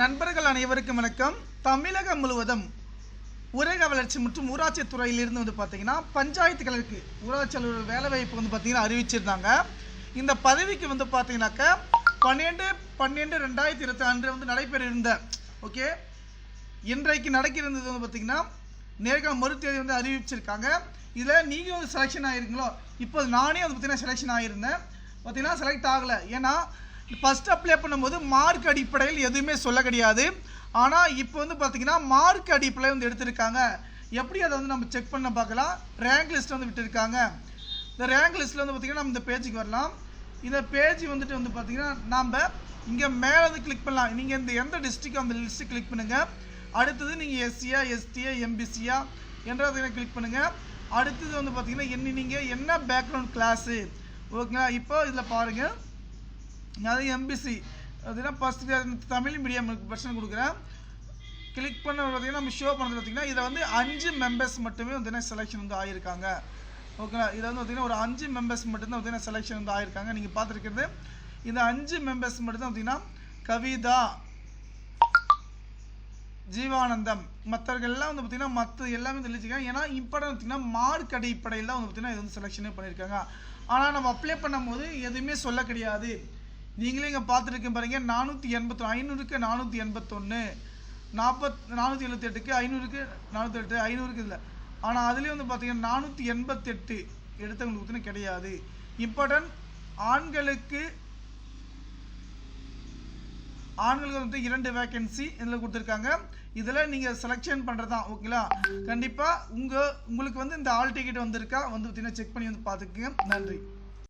நண்பர்கள் அனைவருக்கும் வணக்கம். தமிழகம் முழுவதும் ஊரக வளர்ச்சி மற்றும் ஊராட்சி துறையிலிருந்து வந்து பார்த்தீங்கன்னா பஞ்சாயத்து கிளர்க்கு ஊராட்சி அலுவலர் வேலைவாய்ப்பு வந்து பார்த்தீங்கன்னா அறிவிச்சிருந்தாங்க. இந்த பதவிக்கு வந்து பார்த்தீங்கன்னாக்கா பன்னெண்டு பன்னெண்டு ரெண்டாயிரத்தி இருபத்தி அன்று வந்து நடைபெற இருந்த ஓகே இன்றைக்கு நடக்கிறது வந்து பார்த்தீங்கன்னா நேர்காணல் மறுதேதி வந்து அறிவிச்சிருக்காங்க. இதில் நீங்கள் வந்து செலெக்ஷன் ஆகிருக்கீங்களோ இப்போ நானே வந்து பார்த்தீங்கன்னா செலெக்ஷன் ஆகியிருந்தேன் பார்த்தீங்கன்னா செலக்ட் ஆகலை. ஏன்னா ஃபஸ்ட் அப்ளை பண்ணும்போது மார்க் அடிப்படையில் எதுவுமே சொல்ல கிடையாது. ஆனால் இப்போ வந்து பார்த்தீங்கன்னா மார்க் அடிப்படையில் வந்து எடுத்திருக்காங்க. எப்படி அதை வந்து நம்ம செக் பண்ண பார்க்கலாம். ரேங்க் லிஸ்ட் வந்து விட்டுருக்காங்க. இந்த ரேங்க் லிஸ்ட்டில் வந்து பார்த்தீங்கன்னா நம்ம இந்த பேஜுக்கு வரலாம். இந்த பேஜ் வந்துட்டு வந்து பார்த்தீங்கன்னா நம்ம இங்கே மேலே வந்து கிளிக் பண்ணலாம். நீங்கள் இந்த எந்த டிஸ்ட்ரிக்ட் அந்த லிஸ்ட்டு கிளிக் பண்ணுங்கள் அடுத்தது நீங்கள் எஸ்சியா எஸ்டியா எம்பிசியா என்றதை கிளிக் பண்ணுங்கள் அடுத்தது வந்து பார்த்தீங்கன்னா என்ன நீங்கள் என்ன பேக்ரவுண்ட் கிளாஸு ஓகேங்களா? இப்போ இதில் பாருங்கள் அதாவது எம்பிசி பார்த்தீங்கன்னா ஃபஸ்ட் தமிழ் மீடியம் பர்சன் கொடுக்குறேன். கிளிக் பண்ண பார்த்தீங்கன்னா நம்ம ஷோ பண்ணது பார்த்தீங்கன்னா இதில் வந்து அஞ்சு மெம்பர்ஸ் மட்டுமே வந்து செலெக்ஷன் வந்து ஆகியிருக்காங்க ஓகேங்களா இதில் வந்து பார்த்தீங்கன்னா ஒரு அஞ்சு மெம்பர்ஸ் மட்டும்தான் பார்த்தீங்கன்னா செலெக்ஷன் வந்து ஆகியிருக்காங்க நீங்கள் பார்த்துருக்கிறது இந்த அஞ்சு மெம்பர்ஸ் மட்டும்தான் பார்த்தீங்கன்னா கவிதா ஜீவானந்தம் மற்றவர்கள் எல்லாம் வந்து பார்த்தீங்கன்னா மற்ற எல்லாமே தெளிச்சிருக்காங்க ஏன்னா இம்பார்ட்டன் பார்த்தீங்கன்னா மார்க் அடிப்படையில் தான் வந்து பார்த்தீங்கன்னா இது வந்து செலெக்ஷனே பண்ணியிருக்காங்க. ஆனால் நம்ம அப்ளை பண்ணும்போது எதுவுமே சொல்ல கிடையாது. நீங்களே இங்கே பார்த்துருக்கேன் பாருங்கள் நானூற்றி எண்பத்தி ஐநூறுக்கு நானூற்றி எண்பத்தொன்று நாற்பத் நானூற்றி எழுபத்தெட்டுக்கு ஐநூறுக்கு நானூற்றி எட்டு ஐநூறுக்கு இல்லை ஆனால் அதுலேயும் வந்து பார்த்தீங்கன்னா நானூற்றி எண்பத்தெட்டு எடுத்தவங்களுக்கு கிடையாது. இம்பார்ட்டன்ட் ஆண்களுக்கு ஆண்களுக்கு வந்து இரண்டு வேக்கன்சி இதில் கொடுத்துருக்காங்க. இதில் நீங்கள் செலெக்ஷன் பண்ணுறது தான் ஓகேங்களா கண்டிப்பாக உங்கள் உங்களுக்கு வந்து இந்த ஆல் டிக்கெட் வந்திருக்கா? வந்து பார்த்தீங்கன்னா செக் பண்ணி வந்து பார்த்துக்குங்க. நன்றி.